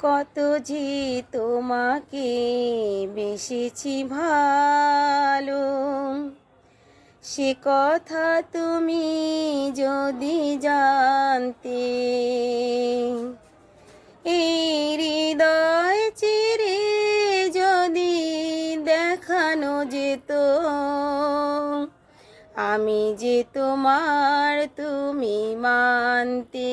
কত যে তোমাকে বেসেছি ভালো। সে কথা তুমি যদি জানতে, এই হৃদয় চিরে যদি দেখানো যেত, আমি যে তোমার তুমি মানতে